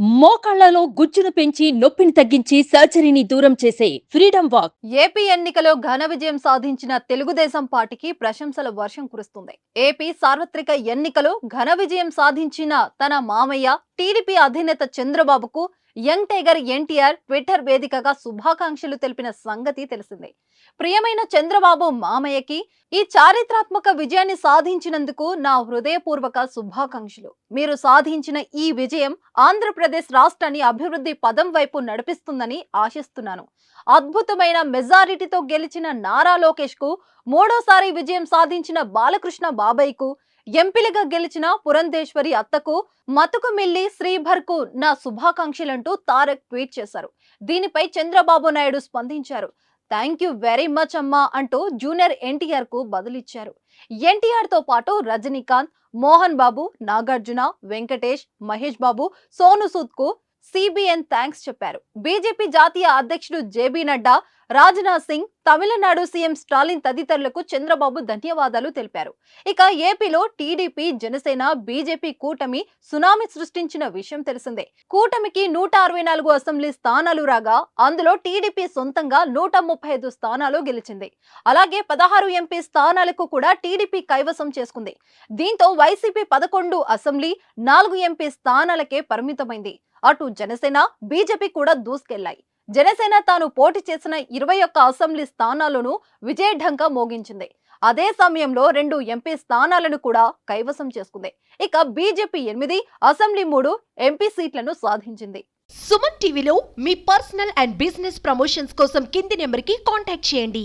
మోకాళ్ళలో గుజ్జును పెంచి నొప్పిని తగ్గించి సర్జరీని దూరం చేసే ఫ్రీడమ్ వాక్. ఏపీ ఎన్నికలో ఘన విజయం సాధించిన తెలుగుదేశం పార్టీకి ప్రశంసల వర్షం కురుస్తుంది. ఏపీ సార్వత్రిక ఎన్నికలో ఘన విజయం సాధించిన తన మామయ్య టీడీపీ అధినేత చంద్రబాబుకు యంగ్ టైగర్ ఎన్టీఆర్ ట్విట్టర్ వేదికగా శుభాకాంక్షలు తెలిపిన సంగతి తెలిసిందే. ప్రియమైన చంద్రబాబు మామయ్యకి ఈ చారిత్రాత్మక విజయాన్ని సాధించినందుకు నా హృదయపూర్వక శుభాకాంక్షలు. మీరు సాధించిన ఈ విజయం ఆంధ్రప్రదేశ్ రాష్ట్రాన్ని అభివృద్ధి పదం వైపు నడిపిస్తుందని ఆశిస్తున్నాను. అద్భుతమైన మెజారిటీతో గెలిచిన నారా లోకేష్కు మూడోసారి విజయం సాధించిన బాలకృష్ణ బాబాయ్కు ఎంపీలుగా గెలిచిన పురంధేశ్వరి అత్తకు మతుకు మిల్లి శ్రీభర్కు నా శుభాకాంక్షలంటూ తారక్ ట్వీట్ చేశారు. దీనిపై చంద్రబాబు నాయుడు స్పందించారు. థ్యాంక్ యూ వెరీ మచ్ అమ్మా అంటూ జూనియర్ ఎన్టీఆర్కు బదులిచ్చారు. ఎన్టీఆర్తో పాటు రజనీకాంత్ మోహన్ బాబు నాగార్జున వెంకటేష్ మహేష్ బాబు సోను సూద్కు సిబిఎన్ థ్యాంక్స్ చెప్పారు. బీజేపీ జాతీయ అధ్యక్షుడు జేబీ నడ్డా రాజ్నాథ్ సింగ్ తమిళనాడు సీఎం స్టాలిన్ తదితరులకు చంద్రబాబు ధన్యవాదాలు తెలిపారు. ఇక ఏపీలో టీడీపీ జనసేన బీజేపీ కూటమి సునామీ సృష్టించిన విషయం తెలిసిందే. కూటమికి నూట అరవై నాలుగు అసెంబ్లీ స్థానాలు రాగా అందులో టీడీపీ సొంతంగా నూట ముప్పై ఐదు స్థానాలు గెలిచింది. అలాగే పదహారు ఎంపీ స్థానాలకు కూడా టీడీపీ కైవసం చేసుకుంది. దీంతో వైసీపీ పదకొండు అసెంబ్లీ నాలుగు ఎంపీ స్థానాలకే పరిమితమైంది. అటు జనసేన బీజేపీ కూడా దూసుకెళ్ళాయి జనసేన తాను పోటీ చేసిన ఇరవై ఒక్క అసెంబ్లీ స్థానాలను విజయఢంగా మోగించింది. అదే సమయంలో రెండు ఎంపీ స్థానాలను కూడా కైవసం చేసుకుంది. ఇక బీజేపీ ఎనిమిది అసెంబ్లీ మూడు ఎంపీ సీట్లను సాధించింది. సుమన్ టీవీలో మీ పర్సనల్ అండ్ బిజినెస్ ప్రమోషన్స్ కోసం కింది నెంబర్కి కాంటాక్ట్ చేయండి.